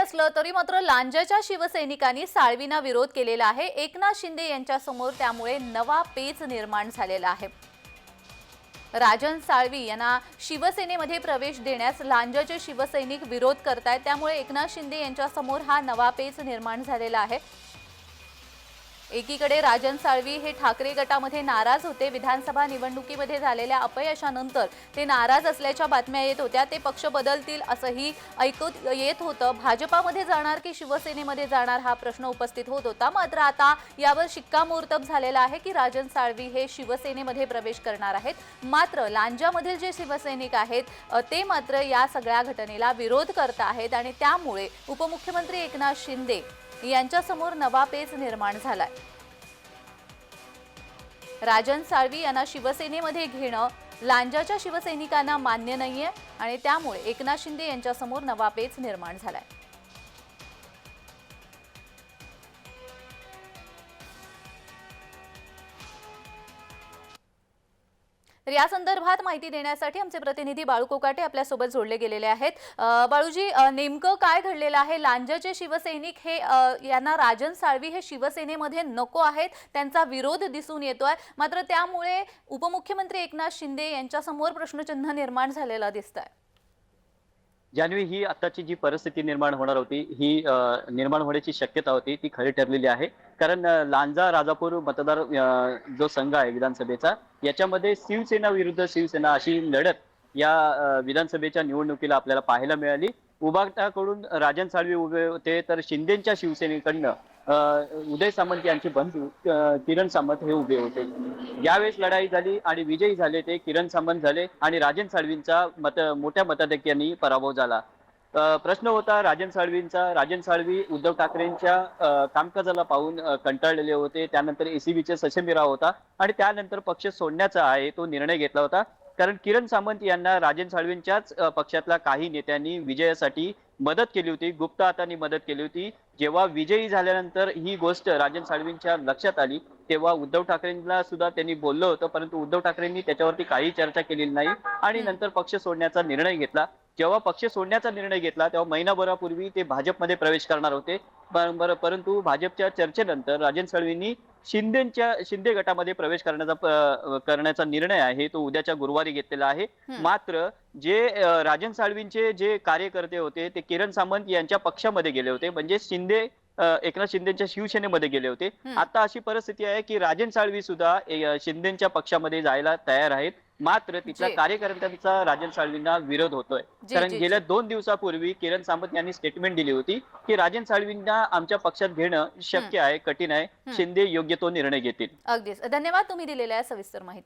असलं तरी मात्र लांजाच्या शिवसैनिकांनी साळवींना विरोध केलेला आहे. एकनाथ शिंदे यांच्यासमोर त्यामुळे नवा पेच निर्माण झालेला आहे. राजन साळवी यांना शिवसेनेमध्ये प्रवेश देण्यास लांजाचे शिवसैनिक विरोध करतायत. त्यामुळे एकनाथ शिंदे यांच्यासमोर हा नवा पेच निर्माण झालेला आहे. एकीकडे राजन साळवी हे ठाकरे गटामध्ये नाराज होते. विधानसभा निवडणुकीमध्ये झालेल्या अपयशानंतर ते नाराज असल्याच्या बातम्या येत होत्या. ते पक्ष बदलतील असंही ऐकत येत होतं. भाजपामध्ये जाणार की शिवसेनेमध्ये जाणार हा प्रश्न उपस्थित होत होता. मात्र आता यावर शिक्कामोर्तब झालेला आहे की राजन साळवी हे शिवसेनेमध्ये प्रवेश करणार आहेत. मात्र लांजामधील जे शिवसैनिक आहेत ते मात्र या सगळ्या घटनेला विरोध करत आहेत आणि त्यामुळे उपमुख्यमंत्री एकनाथ शिंदे यांच्यासमोर नवा पेच निर्माण झालाय. राजन साळवी यांना शिवसेनेमध्ये घेणं लांजाच्या शिवसैनिकांना मान्य नाहीये आणि त्यामुळे एकनाथ शिंदे यांच्यासमोर नवा पेच निर्माण झालाय. तर या संदर्भात माहिती देण्यासाठी आमचे प्रतिनिधी बाळू कोकाटे आपल्यासोबत जोडले गेलेले आहेत. बाळूजी नेमकं काय घडलेलं आहे? लांजाचे शिवसैनिक हे यांना राजन साळवी हे शिवसेनेमध्ये नको आहेत. त्यांचा विरोध दिसून येतोय. मात्र त्यामुळे उपमुख्यमंत्री एकनाथ शिंदे यांच्यासमोर प्रश्नचिन्ह निर्माण झालेला दिसत आहे जान्हवी ही आताची जी परिस्थिती निर्माण होणार होती ही निर्माण होण्याची शक्यता होती ती खरी ठरलेली आहे. कारण लांजा राजापूर मतदार जो संघ आहे विधानसभेचा याच्यामध्ये शिवसेना विरुद्ध शिवसेना अशी लढत या विधानसभेच्या निवडणुकीला आपल्याला पाहायला मिळाली. उभाटाकडून राजन साळवी उभे होते तर शिंदेच्या शिवसेनेकडनं उदय सामंत यांचे बंधू किरण सामंत हे उभे होते. यावेळेस लढाई झाली आणि विजयी झाले ते किरण सामंत झाले आणि राजन साळवींचा मत मोठ्या मताधिक्यांनी पराभव झाला. प्रश्न होता राजन साळवींचा. राजन साळवी उद्धव ठाकरेंच्या कामकाजाला पाहून कंटाळलेले होते. त्यानंतर एसीबीचे सशमीराव होता आणि त्यानंतर पक्ष सोडण्याचा आहे तो निर्णय घेतला होता. कारण किरण सामंत यांना राजन साळवींच्याच पक्षातल्या काही नेत्यांनी विजयासाठी मदत केली होती गुप्त हातांनी मदत केली होती. जेव्हा विजयी झाल्यानंतर ही गोष्ट राजन साळवींच्या लक्षात आली तेव्हा उद्धव ठाकरेंना सुद्धा त्यांनी बोललं होतं परंतु उद्धव ठाकरेंनी त्याच्यावरती काही चर्चा केलेली नाही आणि नंतर पक्ष सोडण्याचा निर्णय घेतला. जेव्हा पक्ष सोडण्याचा निर्णय घेतला तेव्हा महिनाभरापूर्वी ते भाजपमध्ये प्रवेश करणार होते. पर- पर- परंतु भाजपच्या चर्चेनंतर राजन साळवींनी शिंदेच्या शिंदे गटामध्ये प्रवेश करण्याचा करण्याचा निर्णय आहे तो उद्याच्या गुरुवारी घेतलेला आहे. मात्र जे राजन साळवींचे जे कार्यकर्ते होते ते किरण सामंत यांच्या पक्षामध्ये गेले होते म्हणजे शिंदे एकनाथ शिंदेच्या शिवसेनेमध्ये गेले होते. आता अशी परिस्थिती आहे की राजन साळवी सुद्धा शिंदेच्या पक्षामध्ये जायला तयार आहेत मात्र तिथल्या. कार्यकर्त्यांचा राजन साळवींना विरोध होतोय कारण गेल्या. दोन दिवसापूर्वी किरण सामंत यांनी स्टेटमेंट दिली होती की राजन साळवींना आमच्या पक्षात घेणं शक्य आहे कठीण आहे. शिंदे योग्य तो निर्णय घेतील अगदीच धन्यवाद तुम्ही दिलेल्या सविस्तर माहिती